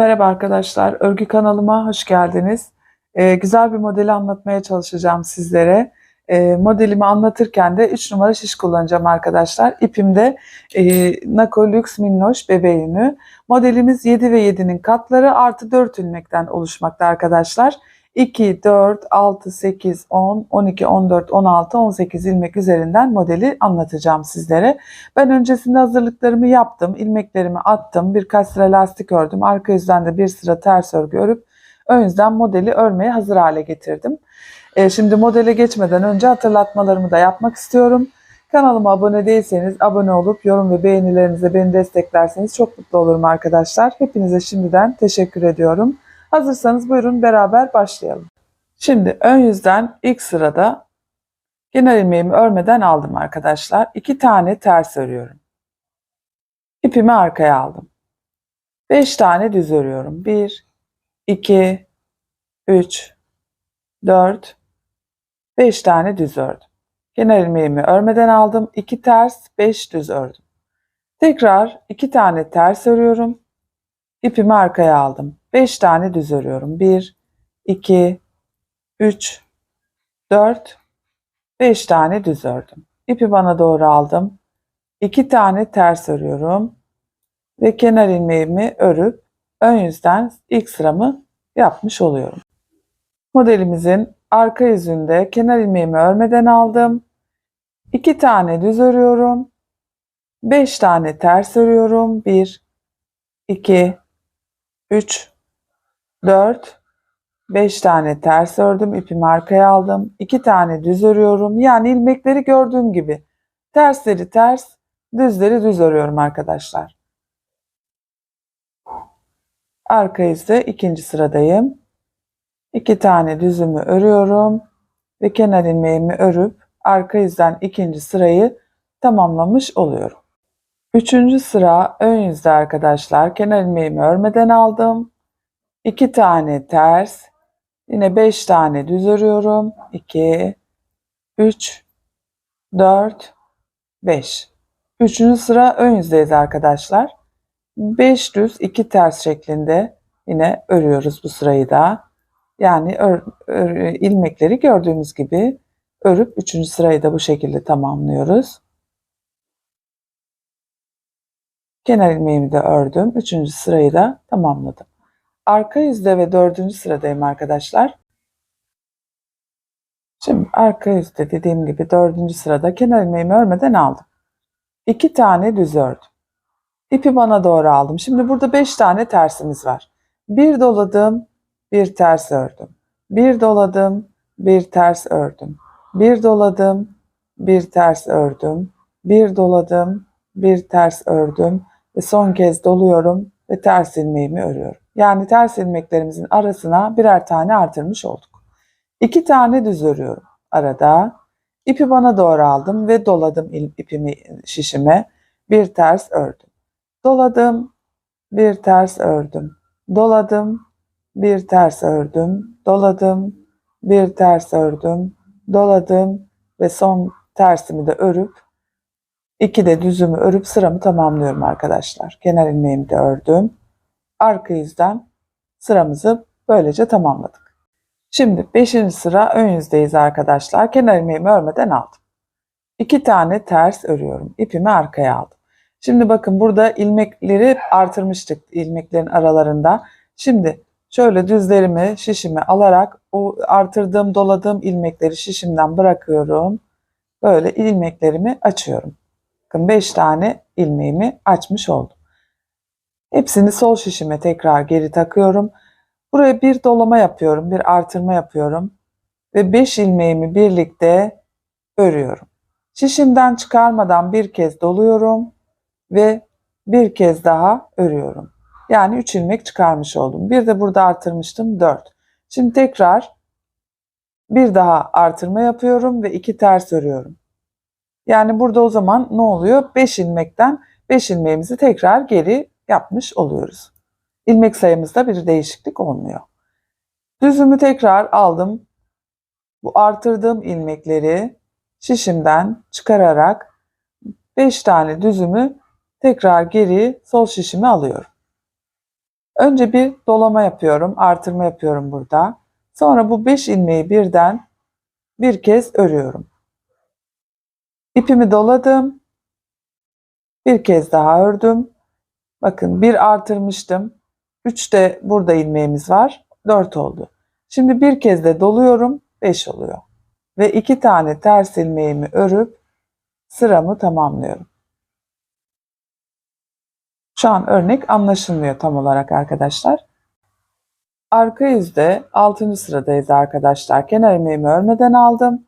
Merhaba arkadaşlar, örgü kanalıma hoş geldiniz. Ee, güzel bir modeli anlatmaya çalışacağım sizlere. Ee, modelimi anlatırken de 3 numara şiş kullanacağım arkadaşlar. İpimde e, Nako Lux Minnoş bebe yünü. Modelimiz 7 ve 7'nin katları artı 4 ilmekten oluşmakta arkadaşlar. 2, 4, 6, 8, 10, 12, 14, 16, 18 ilmek üzerinden modeli anlatacağım sizlere. Ben öncesinde hazırlıklarımı yaptım. ilmeklerimi attım. Birkaç sıra lastik ördüm. Arka yüzden de bir sıra ters örgü örüp ön yüzden modeli örmeye hazır hale getirdim. Ee, şimdi modele geçmeden önce hatırlatmalarımı da yapmak istiyorum. Kanalıma abone değilseniz abone olup yorum ve beğenilerinizle beni desteklerseniz çok mutlu olurum arkadaşlar. Hepinize şimdiden teşekkür ediyorum. Hazırsanız buyurun beraber başlayalım. Şimdi ön yüzden ilk sırada genel ilmeğimi örmeden aldım arkadaşlar. İki tane ters örüyorum. İpimi arkaya aldım. Beş tane düz örüyorum. Bir, iki, üç, dört, beş tane düz ördüm. Genel ilmeğimi örmeden aldım. İki ters, beş düz ördüm. Tekrar iki tane ters örüyorum. İpimi arkaya aldım. 5 tane düz örüyorum. 1, 2, 3, 4, 5 tane düz ördüm. İpi bana doğru aldım. 2 tane ters örüyorum. Ve kenar ilmeğimi örüp ön yüzden ilk sıramı yapmış oluyorum. Modelimizin arka yüzünde kenar ilmeğimi örmeden aldım. 2 tane düz örüyorum. 5 tane ters örüyorum. 1, 2, 3, 4, 5 tane ters ördüm. ipimi arkaya aldım. 2 tane düz örüyorum. Yani ilmekleri gördüğüm gibi. Tersleri ters, düzleri düz örüyorum arkadaşlar. Arka yüzde ikinci sıradayım. 2 tane düzümü örüyorum ve kenar ilmeğimi örüp arka yüzden ikinci sırayı tamamlamış oluyorum. Üçüncü sıra ön yüzde arkadaşlar. Kenar ilmeğimi örmeden aldım. 2 tane ters. Yine 5 tane düz örüyorum. 2, 3, 4, 5. Üçüncü sıra ön yüzdeyiz arkadaşlar. 5 düz 2 ters şeklinde yine örüyoruz bu sırayı da. Yani ör, ör, ilmekleri gördüğümüz gibi örüp üçüncü sırayı da bu şekilde tamamlıyoruz. Kenar ilmeğimi de ördüm. Üçüncü sırayı da tamamladım. Arka yüzde ve dördüncü sıradayım arkadaşlar. Şimdi arka yüzde dediğim gibi dördüncü sırada kenar ilmeğimi örmeden aldım. İki tane düz ördüm. İpi bana doğru aldım. Şimdi burada beş tane tersimiz var. Bir doladım, bir ters ördüm. Bir doladım, bir ters ördüm. Bir doladım, bir ters ördüm. Bir doladım, bir ters ördüm ve son kez doluyorum ve ters ilmeğimi örüyorum. Yani ters ilmeklerimizin arasına birer tane artırmış olduk. İki tane düz örüyorum arada. İpi bana doğru aldım ve doladım ipimi şişime. Bir ters ördüm. Doladım, bir ters ördüm. Doladım, bir ters ördüm. Doladım, bir ters ördüm. Doladım ve son tersimi de örüp İki de düzümü örüp sıramı tamamlıyorum arkadaşlar. Kenar ilmeğimi de ördüm. Arka yüzden sıramızı böylece tamamladık. Şimdi 5. sıra ön yüzdeyiz arkadaşlar. Kenar ilmeğimi örmeden aldım. 2 tane ters örüyorum. İpimi arkaya aldım. Şimdi bakın burada ilmekleri artırmıştık ilmeklerin aralarında. Şimdi şöyle düzlerimi şişime alarak o artırdığım doladığım ilmekleri şişimden bırakıyorum. Böyle ilmeklerimi açıyorum. Bakın 5 tane ilmeğimi açmış oldum. Hepsini sol şişime tekrar geri takıyorum. Buraya bir dolama yapıyorum, bir artırma yapıyorum ve 5 ilmeğimi birlikte örüyorum. Şişimden çıkarmadan bir kez doluyorum ve bir kez daha örüyorum. Yani 3 ilmek çıkarmış oldum. Bir de burada artırmıştım 4. Şimdi tekrar bir daha artırma yapıyorum ve 2 ters örüyorum. Yani burada o zaman ne oluyor? 5 ilmekten 5 ilmeğimizi tekrar geri yapmış oluyoruz. İlmek sayımızda bir değişiklik olmuyor. Düzümü tekrar aldım. Bu artırdığım ilmekleri şişimden çıkararak 5 tane düzümü tekrar geri sol şişime alıyorum. Önce bir dolama yapıyorum, artırma yapıyorum burada. Sonra bu 5 ilmeği birden bir kez örüyorum. İpimi doladım. Bir kez daha ördüm. Bakın bir artırmıştım. 3 de burada ilmeğimiz var. 4 oldu. Şimdi bir kez de doluyorum. 5 oluyor. Ve 2 tane ters ilmeğimi örüp sıramı tamamlıyorum. Şu an örnek anlaşılmıyor tam olarak arkadaşlar. Arka yüzde 6. sıradayız arkadaşlar. Kenar ilmeğimi örmeden aldım.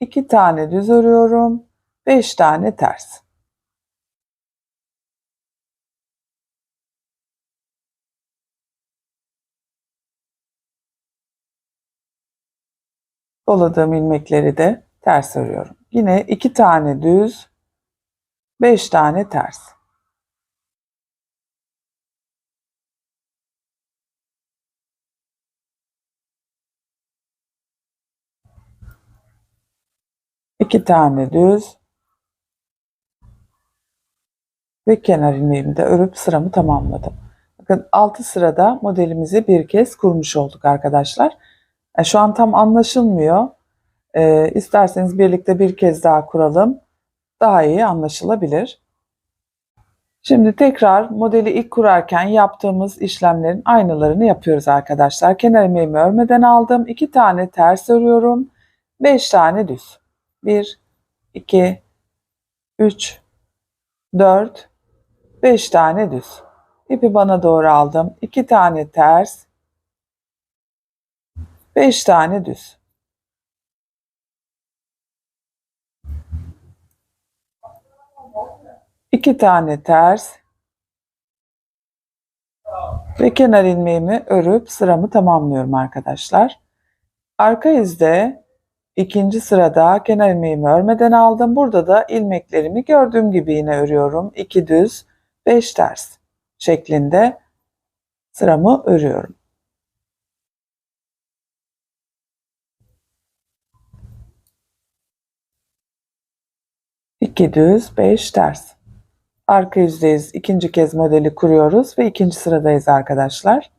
2 tane düz örüyorum. 5 tane ters. Doladığım ilmekleri de ters örüyorum. Yine 2 tane düz, 5 tane ters. İki tane düz ve kenar ilmeğimi de örüp sıramı tamamladım. Bakın 6 sırada modelimizi bir kez kurmuş olduk arkadaşlar. E, şu an tam anlaşılmıyor. E, isterseniz birlikte bir kez daha kuralım. Daha iyi anlaşılabilir. Şimdi tekrar modeli ilk kurarken yaptığımız işlemlerin aynılarını yapıyoruz arkadaşlar. Kenar ilmeğimi örmeden aldım. 2 tane ters örüyorum. 5 tane düz. 1, 2, 3, 4, 5 tane düz. İpi bana doğru aldım. 2 tane ters, 5 tane düz. İki tane ters ve kenar ilmeğimi örüp sıramı tamamlıyorum arkadaşlar. Arka yüzde ikinci sırada kenar ilmeğimi örmeden aldım. Burada da ilmeklerimi gördüğüm gibi yine örüyorum. 2 düz, 5 ters şeklinde sıramı örüyorum. İki düz, beş ters. Arka yüzdeyiz. İkinci kez modeli kuruyoruz ve ikinci sıradayız arkadaşlar.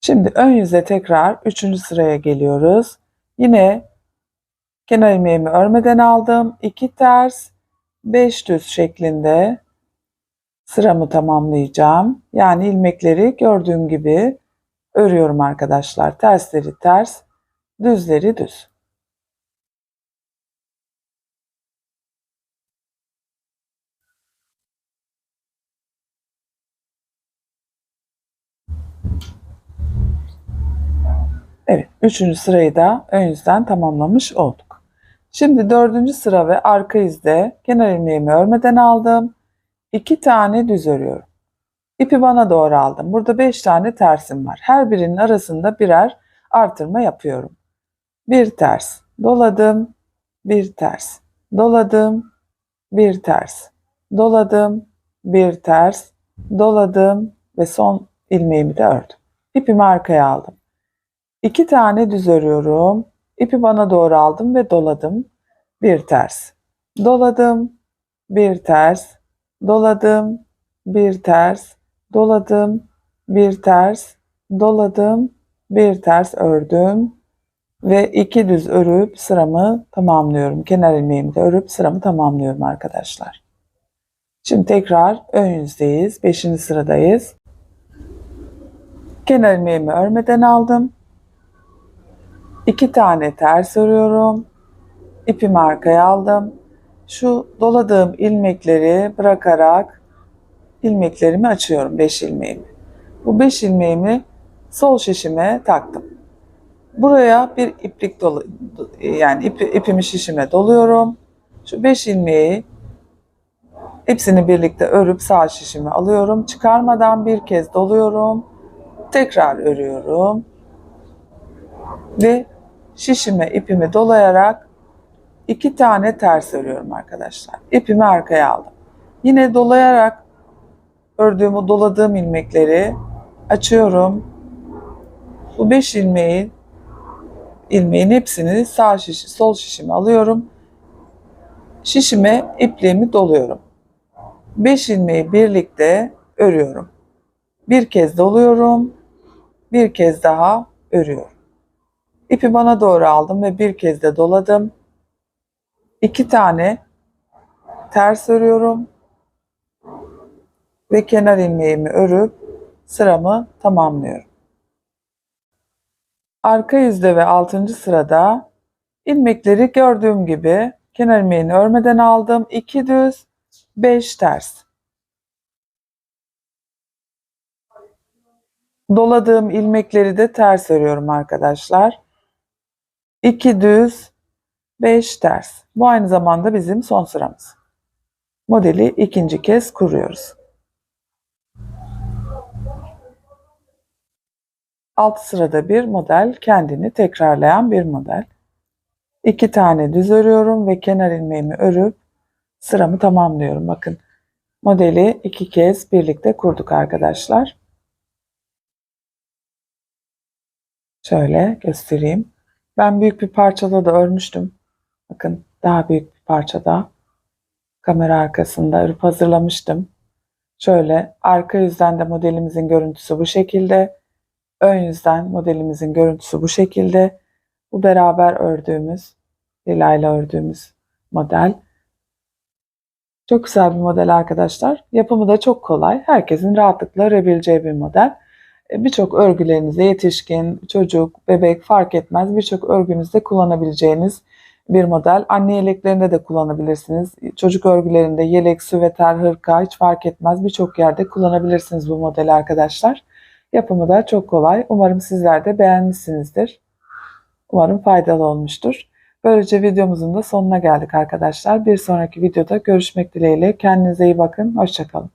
Şimdi ön yüze tekrar üçüncü sıraya geliyoruz. Yine kenar ilmeğimi örmeden aldım. 2 ters, 5 düz şeklinde sıramı tamamlayacağım. Yani ilmekleri gördüğüm gibi örüyorum arkadaşlar. Tersleri ters, düzleri düz. Evet, üçüncü sırayı da ön yüzden tamamlamış olduk. Şimdi dördüncü sıra ve arka yüzde kenar ilmeğimi örmeden aldım. İki tane düz örüyorum. İpi bana doğru aldım. Burada beş tane tersim var. Her birinin arasında birer artırma yapıyorum. Bir ters, doladım, bir ters, doladım, bir ters, doladım, bir ters, doladım ve son ilmeğimi de ördüm. İpimi arkaya aldım. İki tane düz örüyorum. İpi bana doğru aldım ve doladım. Bir ters. Doladım. Bir ters. Doladım. Bir ters. Doladım. Bir ters. Doladım. Bir ters ördüm. Ve iki düz örüp sıramı tamamlıyorum. Kenar ilmeğimi de örüp sıramı tamamlıyorum arkadaşlar. Şimdi tekrar ön yüzdeyiz. Beşinci sıradayız. Kenar ilmeğimi örmeden aldım. İki tane ters örüyorum. İpimi arkaya aldım. Şu doladığım ilmekleri bırakarak ilmeklerimi açıyorum. Beş ilmeğimi. Bu beş ilmeğimi sol şişime taktım. Buraya bir iplik dolu yani ip, ipimi şişime doluyorum. Şu beş ilmeği hepsini birlikte örüp sağ şişime alıyorum. Çıkarmadan bir kez doluyorum. Tekrar örüyorum. Ve şişime ipimi dolayarak iki tane ters örüyorum arkadaşlar. İpimi arkaya aldım. Yine dolayarak ördüğümü doladığım ilmekleri açıyorum. Bu beş ilmeği ilmeğin hepsini sağ şişi, sol şişime alıyorum. Şişime ipliğimi doluyorum. 5 ilmeği birlikte örüyorum. Bir kez doluyorum. Bir kez daha örüyorum. İpi bana doğru aldım ve bir kez de doladım. İki tane ters örüyorum ve kenar ilmeğimi örüp sıramı tamamlıyorum. Arka yüzde ve 6. sırada ilmekleri gördüğüm gibi kenar ilmeğini örmeden aldım. 2 düz, 5 ters. Doladığım ilmekleri de ters örüyorum arkadaşlar. 2 düz, 5 ters. Bu aynı zamanda bizim son sıramız. Modeli ikinci kez kuruyoruz. Alt sırada bir model kendini tekrarlayan bir model. İki tane düz örüyorum ve kenar ilmeğimi örüp sıramı tamamlıyorum. Bakın modeli iki kez birlikte kurduk arkadaşlar. Şöyle göstereyim. Ben büyük bir parçada da örmüştüm. Bakın daha büyük bir parçada kamera arkasında örüp hazırlamıştım. Şöyle arka yüzden de modelimizin görüntüsü bu şekilde. Ön yüzden modelimizin görüntüsü bu şekilde. Bu beraber ördüğümüz, Lila ördüğümüz model. Çok güzel bir model arkadaşlar. Yapımı da çok kolay. Herkesin rahatlıkla örebileceği bir model. E, Birçok örgülerinizde yetişkin, çocuk, bebek fark etmez. Birçok örgünüzde kullanabileceğiniz bir model. Anne yeleklerinde de kullanabilirsiniz. Çocuk örgülerinde yelek, süveter, hırka hiç fark etmez. Birçok yerde kullanabilirsiniz bu modeli arkadaşlar. Yapımı da çok kolay. Umarım sizler de beğenmişsinizdir. Umarım faydalı olmuştur. Böylece videomuzun da sonuna geldik arkadaşlar. Bir sonraki videoda görüşmek dileğiyle. Kendinize iyi bakın. Hoşçakalın.